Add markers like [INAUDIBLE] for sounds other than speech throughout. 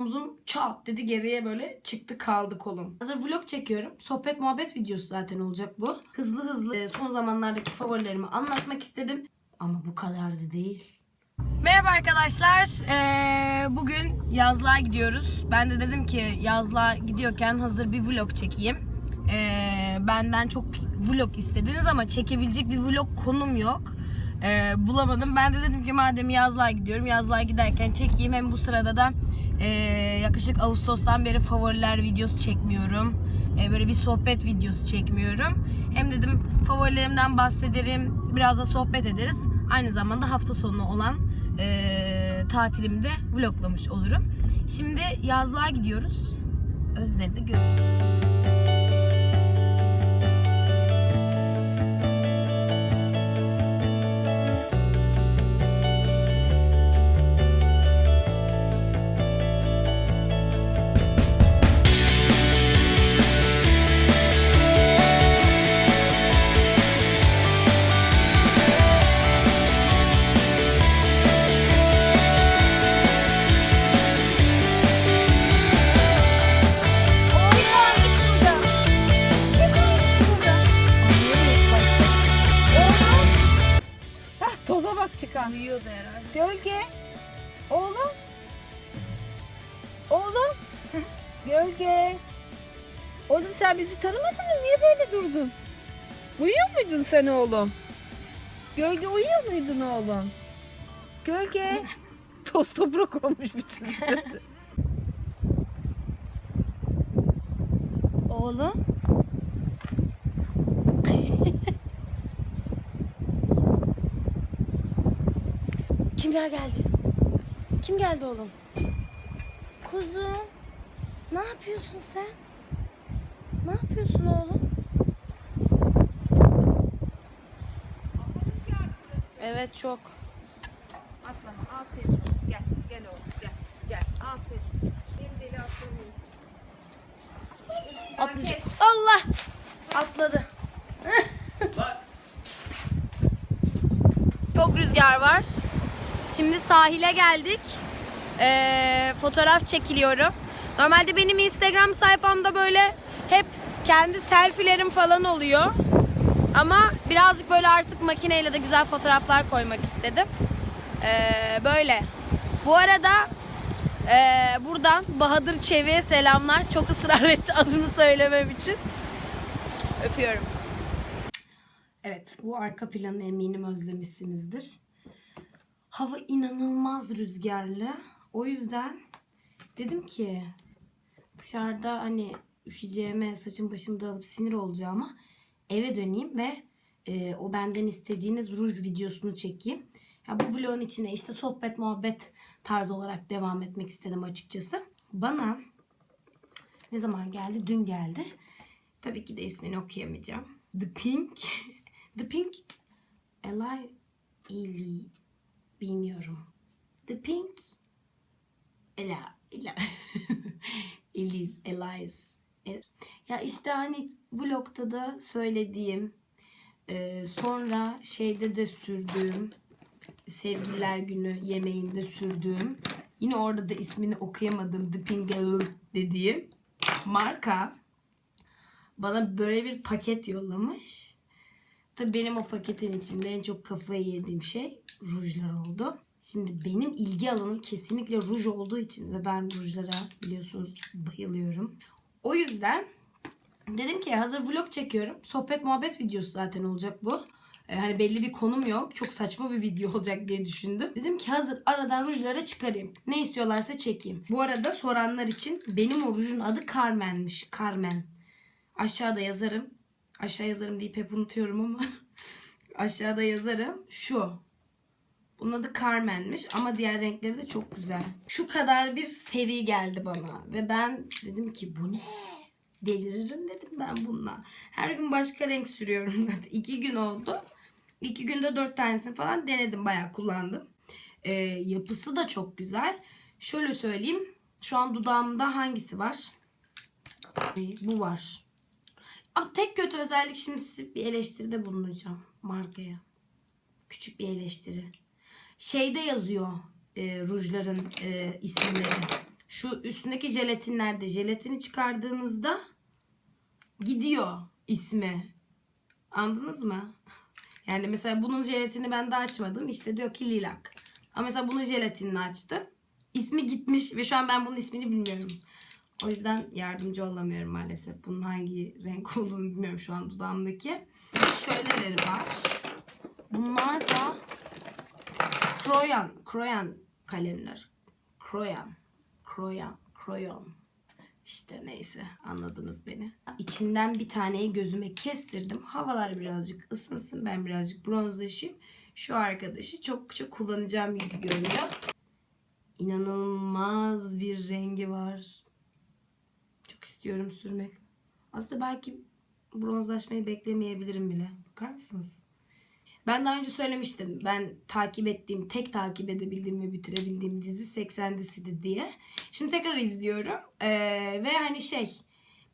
Omzum çat dedi geriye böyle çıktı kaldı kolum. Hazır vlog çekiyorum. Sohbet muhabbet videosu zaten olacak bu. Hızlı hızlı e, son zamanlardaki favorilerimi anlatmak istedim. Ama bu kadar da değil. Merhaba arkadaşlar. Ee, bugün yazlığa gidiyoruz. Ben de dedim ki yazlığa gidiyorken hazır bir vlog çekeyim. Ee, benden çok vlog istediniz ama çekebilecek bir vlog konum yok. Ee, bulamadım. Ben de dedim ki madem yazlığa gidiyorum yazlığa giderken çekeyim. Hem bu sırada da e, yaklaşık Ağustos'tan beri favoriler videosu çekmiyorum. E, böyle bir sohbet videosu çekmiyorum. Hem dedim favorilerimden bahsederim. Biraz da sohbet ederiz. Aynı zamanda hafta sonu olan e, tatilimde vloglamış olurum. Şimdi yazlığa gidiyoruz. Özler'de görüşürüz. Uyuyordu herhalde. Gölge. Oğlum. Oğlum. [LAUGHS] Gölge. Oğlum sen bizi tanımadın mı? Niye böyle durdun? Uyuyor muydun sen oğlum? Gölge uyuyor muydun oğlum? Gölge. [LAUGHS] Toz toprak olmuş bütün [LAUGHS] suratı. Oğlum. Kimler geldi? Kim geldi oğlum? Kuzum. Ne yapıyorsun sen? Ne yapıyorsun oğlum? Evet çok. Atlama. Aferin. Gel. Gel oğlum. Gel. Gel. Aferin. Benim deli atlamayın. Atlayacak. Allah! Atladı. [LAUGHS] Çok rüzgar var. Şimdi sahile geldik. Ee, fotoğraf çekiliyorum. Normalde benim Instagram sayfamda böyle hep kendi selfilerim falan oluyor. Ama birazcık böyle artık makineyle de güzel fotoğraflar koymak istedim. Ee, böyle. Bu arada ee, buradan Bahadır Çevik'e selamlar. Çok ısrar [LAUGHS] etti adını söylemem için. Öpüyorum. Evet, bu arka planı eminim özlemişsinizdir. Hava inanılmaz rüzgarlı. O yüzden dedim ki dışarıda hani üşüyeceğime, saçım başımı dağılıp sinir olacağıma eve döneyim ve e, o benden istediğiniz ruj videosunu çekeyim. Ya bu vlogun içine işte sohbet muhabbet tarzı olarak devam etmek istedim açıkçası. Bana ne zaman geldi? Dün geldi. Tabii ki de ismini okuyamayacağım. The Pink. [LAUGHS] The Pink Eli Eli bilmiyorum. The Pink Ela Ela [LAUGHS] Eliz Eliz E- ya işte hani vlogta da söylediğim e, sonra şeyde de sürdüğüm sevgililer günü yemeğinde sürdüğüm yine orada da ismini okuyamadığım The Girl dediğim marka bana böyle bir paket yollamış. Tabii benim o paketin içinde en çok kafayı yediğim şey rujlar oldu. Şimdi benim ilgi alanım kesinlikle ruj olduğu için ve ben rujlara biliyorsunuz bayılıyorum. O yüzden dedim ki hazır vlog çekiyorum. Sohbet muhabbet videosu zaten olacak bu. Ee, hani belli bir konum yok. Çok saçma bir video [LAUGHS] olacak diye düşündüm. Dedim ki hazır aradan rujlara çıkarayım. Ne istiyorlarsa çekeyim. Bu arada soranlar için benim o rujun adı Carmen'miş. Carmen. Aşağıda yazarım. Aşağı yazarım deyip hep unutuyorum ama. [LAUGHS] aşağıda yazarım. Şu. Bunun adı Carmen'miş ama diğer renkleri de çok güzel. Şu kadar bir seri geldi bana. Ve ben dedim ki bu ne? Deliririm dedim ben bununla. Her gün başka renk sürüyorum [LAUGHS] zaten. İki gün oldu. İki günde dört tanesini falan denedim. Bayağı kullandım. Ee, yapısı da çok güzel. Şöyle söyleyeyim. Şu an dudağımda hangisi var? Bu var. Ama tek kötü özellik şimdi size bir eleştiride bulunacağım markaya. Küçük bir eleştiri. Şeyde yazıyor e, rujların e, isimleri. Şu üstündeki jelatinlerde jelatini çıkardığınızda gidiyor ismi. Anladınız mı? Yani mesela bunun jelatini ben de açmadım. İşte diyor ki lilak. Ama mesela bunun jelatinini açtım. İsmi gitmiş ve şu an ben bunun ismini bilmiyorum. O yüzden yardımcı olamıyorum maalesef. Bunun hangi renk olduğunu bilmiyorum şu an dudağımdaki. Bir Şöyleleri var. Bunlar da Kroyan, Kroyan kalemler. Kroyan, Kroyan, Kroyon. İşte neyse anladınız beni. İçinden bir taneyi gözüme kestirdim. Havalar birazcık ısınsın. Ben birazcık bronzlaşayım. Şu arkadaşı çokça kullanacağım gibi görünüyor. İnanılmaz bir rengi var. Çok istiyorum sürmek. Aslında belki bronzlaşmayı beklemeyebilirim bile. Bakar mısınız? Ben daha önce söylemiştim. Ben takip ettiğim, tek takip edebildiğim ve bitirebildiğim dizi 80 dizisi diye. Şimdi tekrar izliyorum. Ee, ve hani şey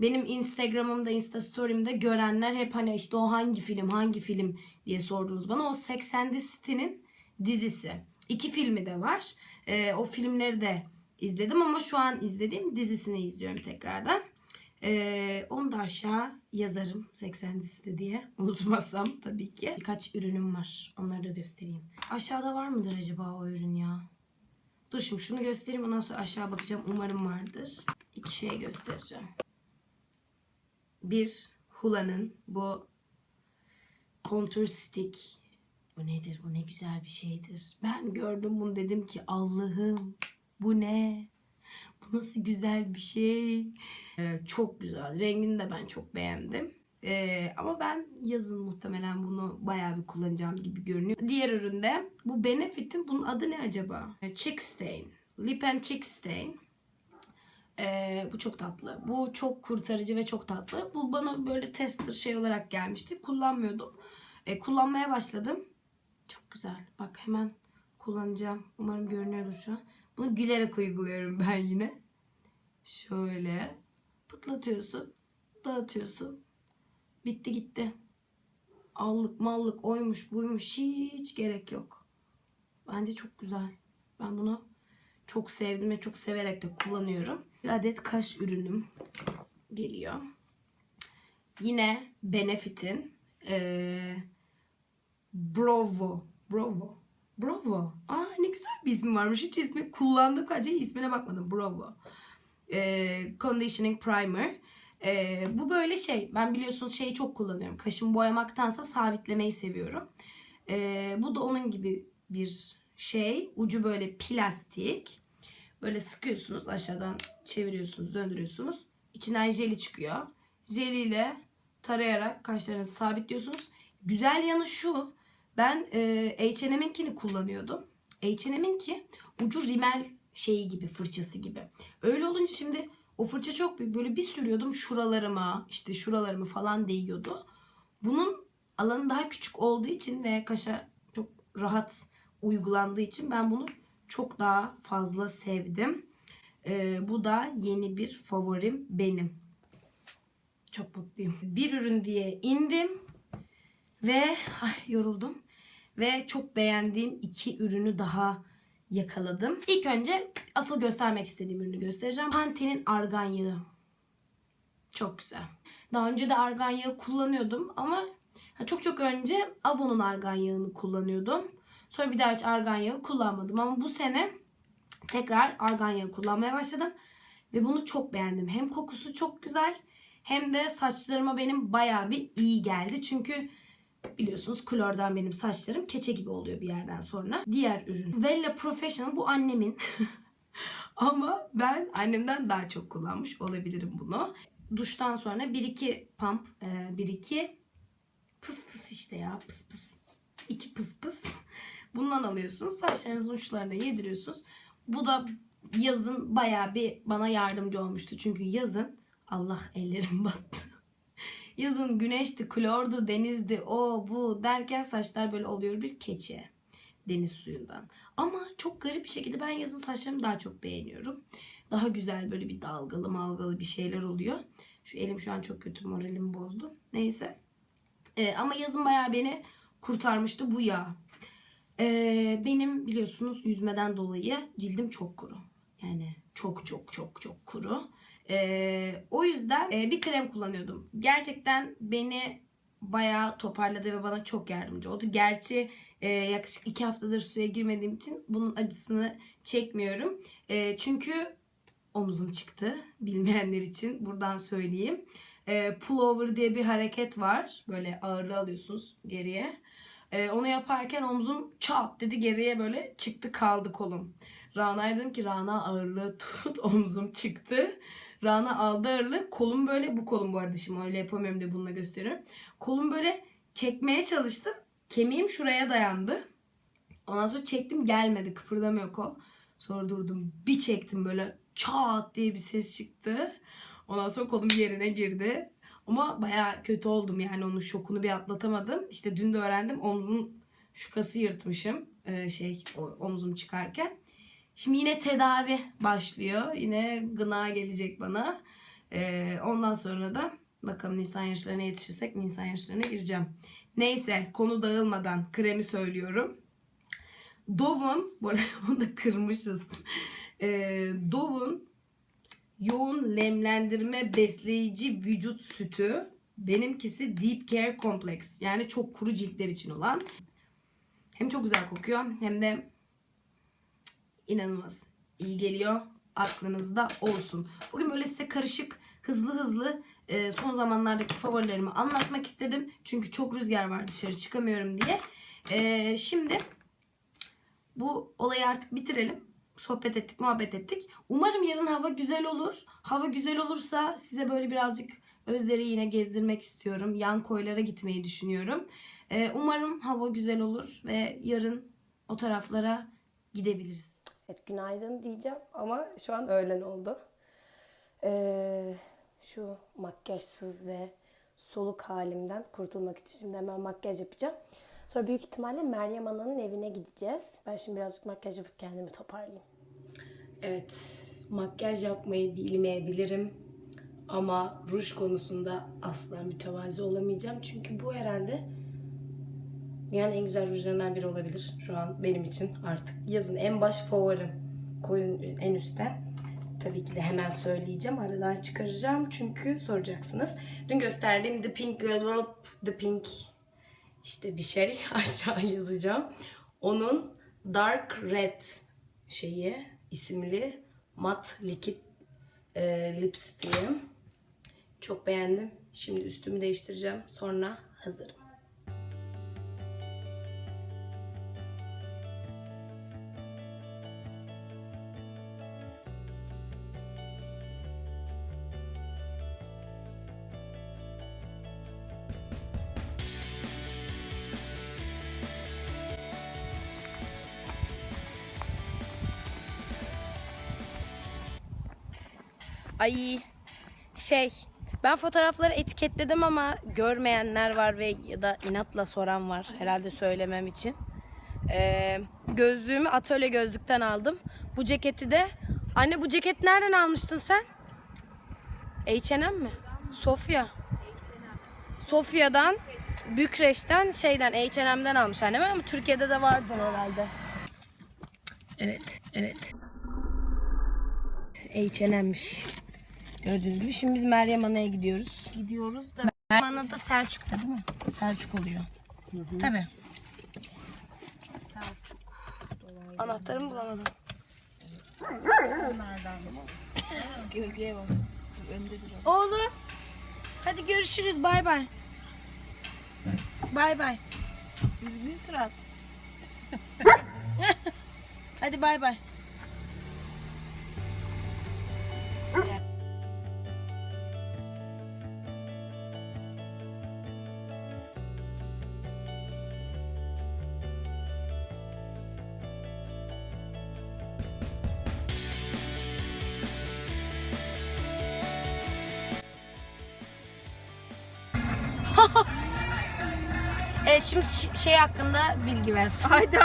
benim Instagram'ımda, Insta Story'imde görenler hep hani işte o hangi film, hangi film diye sordunuz bana. O 80 City'nin dizisi. İki filmi de var. Ee, o filmleri de izledim ama şu an izlediğim dizisini izliyorum tekrardan. Ee, onu da aşağı yazarım 80 liste diye. [LAUGHS] Unutmazsam tabii ki. Birkaç ürünüm var. Onları da göstereyim. Aşağıda var mıdır acaba o ürün ya? Dur şimdi şunu göstereyim ondan sonra aşağı bakacağım. Umarım vardır. İki şey göstereceğim. Bir Hula'nın bu contour stick. Bu nedir? Bu ne güzel bir şeydir. Ben gördüm bunu dedim ki Allah'ım bu ne? Bu nasıl güzel bir şey. Ee, çok güzel. Rengini de ben çok beğendim. Ee, ama ben yazın muhtemelen bunu bayağı bir kullanacağım gibi görünüyor. Diğer üründe bu Benefit'in bunun adı ne acaba? Ee, Cheek Stain. Lip and Cheek Stain. Ee, bu çok tatlı. Bu çok kurtarıcı ve çok tatlı. Bu bana böyle tester şey olarak gelmişti. Kullanmıyordum. Ee, kullanmaya başladım. Çok güzel. Bak hemen kullanacağım. Umarım görünüyordur şu an. Bunu gülerek uyguluyorum [LAUGHS] ben yine. Şöyle pıtlatıyorsun, dağıtıyorsun. Bitti gitti. Allık mallık oymuş buymuş hiç gerek yok. Bence çok güzel. Ben bunu çok sevdim ve çok severek de kullanıyorum. Bir adet kaş ürünüm geliyor. Yine Benefit'in eee Brovo. Brovo. Bravo. Aa ne güzel bir ismi varmış. Hiç ismi kullandım kaç ismine bakmadım. Bravo. Ee, conditioning primer. Ee, bu böyle şey. Ben biliyorsunuz şeyi çok kullanıyorum. Kaşımı boyamaktansa sabitlemeyi seviyorum. Ee, bu da onun gibi bir şey. Ucu böyle plastik. Böyle sıkıyorsunuz aşağıdan çeviriyorsunuz, döndürüyorsunuz. İçinden jeli çıkıyor. Jeliyle tarayarak kaşlarınızı sabitliyorsunuz. Güzel yanı şu. Ben e, H&M'inkini kullanıyordum. H&M'inki ucu rimel şeyi gibi fırçası gibi. Öyle olunca şimdi o fırça çok büyük. Böyle bir sürüyordum şuralarıma işte şuralarımı falan değiyordu. Bunun alanı daha küçük olduğu için ve kaşa çok rahat uygulandığı için ben bunu çok daha fazla sevdim. E, bu da yeni bir favorim benim. Çok mutluyum. Bir ürün diye indim. Ve ay, yoruldum. Ve çok beğendiğim iki ürünü daha yakaladım. İlk önce asıl göstermek istediğim ürünü göstereceğim. Pantene'in argan yağı. Çok güzel. Daha önce de argan yağı kullanıyordum ama çok çok önce Avon'un argan yağını kullanıyordum. Sonra bir daha hiç argan yağı kullanmadım ama bu sene tekrar argan yağı kullanmaya başladım. Ve bunu çok beğendim. Hem kokusu çok güzel hem de saçlarıma benim bayağı bir iyi geldi. Çünkü biliyorsunuz klordan benim saçlarım keçe gibi oluyor bir yerden sonra. Diğer ürün. Vella Professional bu annemin. [LAUGHS] Ama ben annemden daha çok kullanmış olabilirim bunu. Duştan sonra 1-2 pump, 1-2 pıs pıs işte ya pıs pıs. 2 pıs pıs. Bundan alıyorsunuz. Saçlarınızın uçlarına yediriyorsunuz. Bu da yazın bayağı bir bana yardımcı olmuştu. Çünkü yazın Allah ellerim battı. [LAUGHS] Yazın güneşti, klordu, denizdi, o bu derken saçlar böyle oluyor bir keçe deniz suyundan. Ama çok garip bir şekilde ben yazın saçlarımı daha çok beğeniyorum. Daha güzel böyle bir dalgalı malgalı bir şeyler oluyor. Şu elim şu an çok kötü moralimi bozdu. Neyse. Ee, ama yazın bayağı beni kurtarmıştı bu yağ. Ee, benim biliyorsunuz yüzmeden dolayı cildim çok kuru. Yani çok çok çok çok kuru. Ee, o yüzden e, bir krem kullanıyordum. Gerçekten beni bayağı toparladı ve bana çok yardımcı oldu. Gerçi e, yaklaşık iki haftadır suya girmediğim için bunun acısını çekmiyorum. E, çünkü omzum çıktı. [LAUGHS] Bilmeyenler için buradan söyleyeyim. E, pullover diye bir hareket var. Böyle ağırlığı alıyorsunuz geriye. E, onu yaparken omzum çat dedi geriye böyle çıktı kaldı kolum. Rana'ya dedim ki Rana ağırlığı tut [LAUGHS] omzum çıktı. Rana aldı ağırlığı kolum böyle bu kolum bu arada şimdi öyle yapamıyorum diye bununla gösteriyorum. Kolum böyle çekmeye çalıştım. Kemiğim şuraya dayandı. Ondan sonra çektim gelmedi kıpırdamıyor kol. Sonra durdum bir çektim böyle çat diye bir ses çıktı. Ondan sonra kolum yerine girdi. Ama baya kötü oldum yani onun şokunu bir atlatamadım. İşte dün de öğrendim omzum şukası yırtmışım ee, şey omzum çıkarken. Şimdi yine tedavi başlıyor. Yine gına gelecek bana. Ee, ondan sonra da bakalım Nisan yarışlarına yetişirsek Nisan yarışlarına gireceğim. Neyse konu dağılmadan kremi söylüyorum. Dove'un, [LAUGHS] bu arada onu da kırmışız. Ee, Dove'un yoğun nemlendirme besleyici vücut sütü. Benimkisi Deep Care Complex. Yani çok kuru ciltler için olan. Hem çok güzel kokuyor hem de inanılmaz iyi geliyor. Aklınızda olsun. Bugün böyle size karışık, hızlı hızlı e, son zamanlardaki favorilerimi anlatmak istedim. Çünkü çok rüzgar var dışarı çıkamıyorum diye. E, şimdi bu olayı artık bitirelim. Sohbet ettik, muhabbet ettik. Umarım yarın hava güzel olur. Hava güzel olursa size böyle birazcık Özleri yine gezdirmek istiyorum. Yan koylara gitmeyi düşünüyorum. E, umarım hava güzel olur ve yarın o taraflara gidebiliriz. Evet günaydın diyeceğim ama şu an öğlen oldu. Ee, şu makyajsız ve soluk halimden kurtulmak için şimdi hemen makyaj yapacağım. Sonra büyük ihtimalle Meryem Ana'nın evine gideceğiz. Ben şimdi birazcık makyaj yapıp kendimi toparlayayım. Evet, makyaj yapmayı bilmeyebilirim ama ruj konusunda asla mütevazi olamayacağım. Çünkü bu herhalde yani en güzel rujlarından biri olabilir şu an benim için artık. Yazın en baş favorim. Koyun en üstte. Tabii ki de hemen söyleyeceğim. Aradan çıkaracağım çünkü soracaksınız. Dün gösterdiğim The Pink Globe, The Pink işte bir şey [LAUGHS] aşağı yazacağım. Onun Dark Red şeyi isimli mat likit e, lipstick'im. Çok beğendim. Şimdi üstümü değiştireceğim. Sonra hazırım. Ay şey ben fotoğrafları etiketledim ama görmeyenler var ve ya da inatla soran var herhalde söylemem için. Ee, gözlüğümü atölye gözlükten aldım. Bu ceketi de anne bu ceket nereden almıştın sen? H&M mi? Sofya. Sofya'dan Bükreş'ten şeyden H&M'den almış annem ama Türkiye'de de vardı herhalde. Evet, evet. H&M'miş. Gördüğünüz gibi. Şimdi biz Meryem Ana'ya gidiyoruz. Gidiyoruz da Meryem Ana da Selçuk'ta değil mi? Selçuk oluyor. Tabii. Anahtarımı bulamadım. gölgeye bak. Önde duruyor. Oğlum. Hadi görüşürüz. Bay bay. Bay bay. Düzgün surat. [LAUGHS] Hadi bay bay. Evet şimdi ş- şey hakkında bilgi ver. [LAUGHS] Hayda.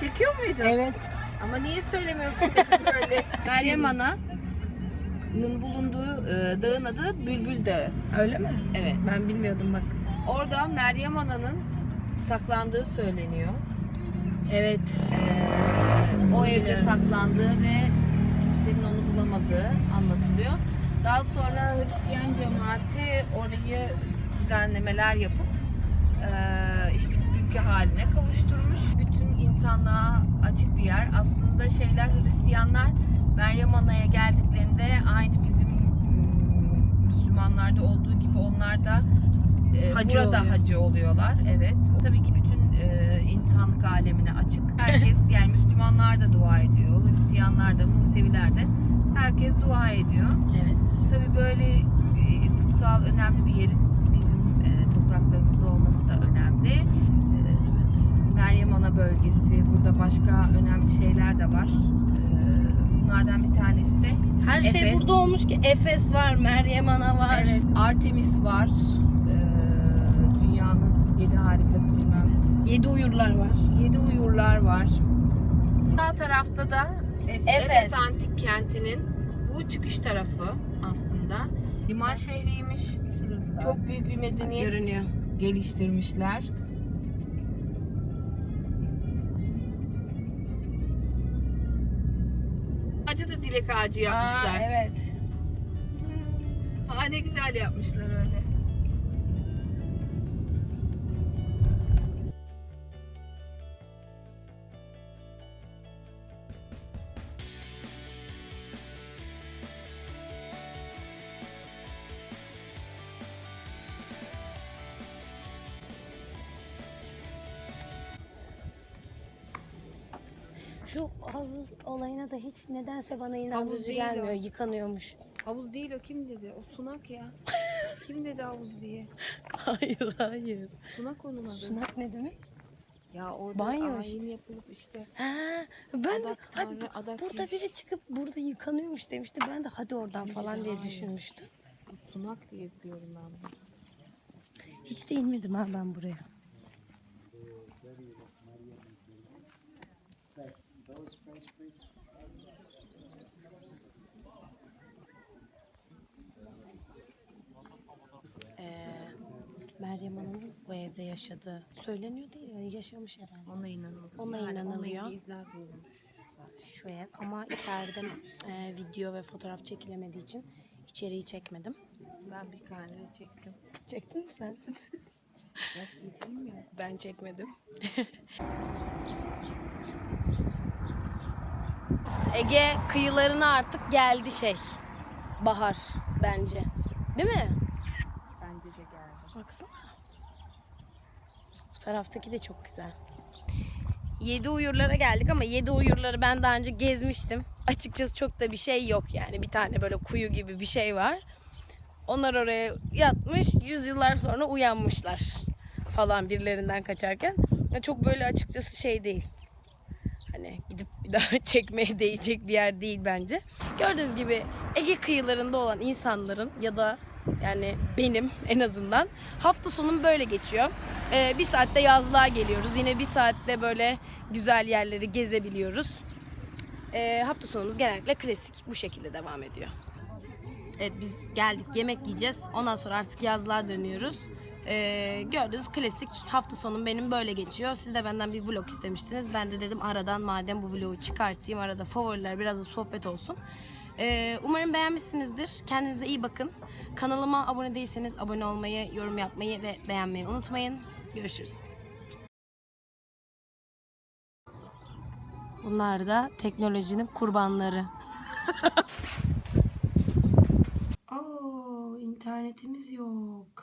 Çekiyor muydun? Evet. Ama niye söylemiyorsun böyle? [LAUGHS] Meryem Ana'nın bulunduğu e, dağın adı Bülbül Dağı. Öyle mi? Evet. Ben bilmiyordum bak. Orada Meryem Ana'nın saklandığı söyleniyor. Evet. Ee, o evde saklandığı ve kimsenin onu bulamadığı anlatılıyor. Daha sonra Hristiyan cemaati orayı düzenlemeler yapıp işte ülke haline kavuşturmuş. Bütün insanlığa açık bir yer. Aslında şeyler Hristiyanlar Meryem Ana'ya geldiklerinde aynı bizim mm, Müslümanlarda olduğu gibi onlar da e, Hacı burada oluyor. hacı oluyorlar. Evet. Tabii ki bütün e, insanlık alemine açık. Herkes [LAUGHS] yani Müslümanlar da dua ediyor. Hristiyanlar da, Museviler de herkes dua ediyor. Evet. Tabii böyle e, kutsal önemli bir yerin topraklarımızda olması da önemli. E, Meryem Ana bölgesi, burada başka önemli şeyler de var. E, bunlardan bir tanesi de Her şey Efes. burada olmuş ki Efes var, Meryem Ana var. Evet, Artemis var. Ee, dünyanın yedi harikasından. Yedi uyurlar var. Yedi uyurlar var. Sağ tarafta da Efes. Efes. Antik Kenti'nin bu çıkış tarafı aslında. Liman şehriymiş. Çok büyük bir medeniyet Görünüyor. geliştirmişler. Ağacı da dilek ağacı yapmışlar. Aa, evet. Aa ne güzel yapmışlar öyle. Şu havuz olayına da hiç nedense bana inandırıcı değil gelmiyor. o. Yıkanıyormuş. Havuz değil o kim dedi? O sunak ya. [LAUGHS] kim dedi havuz diye? Hayır hayır. Sunak onun adı. Sunak ne demek? Ya orada Banyo ayin işte. yapılıp işte. Ha, ben de Adak tanrı, adak burada biri çıkıp burada yıkanıyormuş demişti. Ben de hadi oradan falan diye Hayır. düşünmüştüm. Sunak diye biliyorum ben bunu. Hiç de inmedim ha ben buraya. Ee, Meryem Ana'nın bu evde yaşadığı söyleniyor değil yani yaşamış herhalde. Ona inanılıyor. Ona Yani inanılıyor. İlgili izler bulunmuş. Şu ev ama içeride e, video ve fotoğraf çekilemediği için içeriği çekmedim. Ben bir tane çektim. Çektin mi sen? Gazeteciyim ya. Ben çekmedim. [LAUGHS] Ege kıyılarına artık geldi şey. Bahar bence. Değil mi? Bence de geldi. Baksana. Bu taraftaki de çok güzel. Yedi uyurlara geldik ama yedi uyurları ben daha önce gezmiştim. Açıkçası çok da bir şey yok yani. Bir tane böyle kuyu gibi bir şey var. Onlar oraya yatmış, yüzyıllar sonra uyanmışlar falan birilerinden kaçarken. Ya çok böyle açıkçası şey değil. Bir daha [LAUGHS] çekmeye değecek bir yer değil bence. Gördüğünüz gibi Ege kıyılarında olan insanların ya da yani benim en azından hafta sonum böyle geçiyor. Ee, bir saatte yazlığa geliyoruz. Yine bir saatte böyle güzel yerleri gezebiliyoruz. Ee, hafta sonumuz genellikle klasik bu şekilde devam ediyor. Evet biz geldik yemek yiyeceğiz. Ondan sonra artık yazlığa dönüyoruz. Ee, gördüğünüz klasik hafta sonum benim böyle geçiyor. Siz de benden bir vlog istemiştiniz. Ben de dedim aradan madem bu vlogu çıkartayım. Arada favoriler biraz da sohbet olsun. Ee, umarım beğenmişsinizdir. Kendinize iyi bakın. Kanalıma abone değilseniz abone olmayı, yorum yapmayı ve beğenmeyi unutmayın. Görüşürüz. Bunlar da teknolojinin kurbanları. [LAUGHS] Aa, internetimiz yok.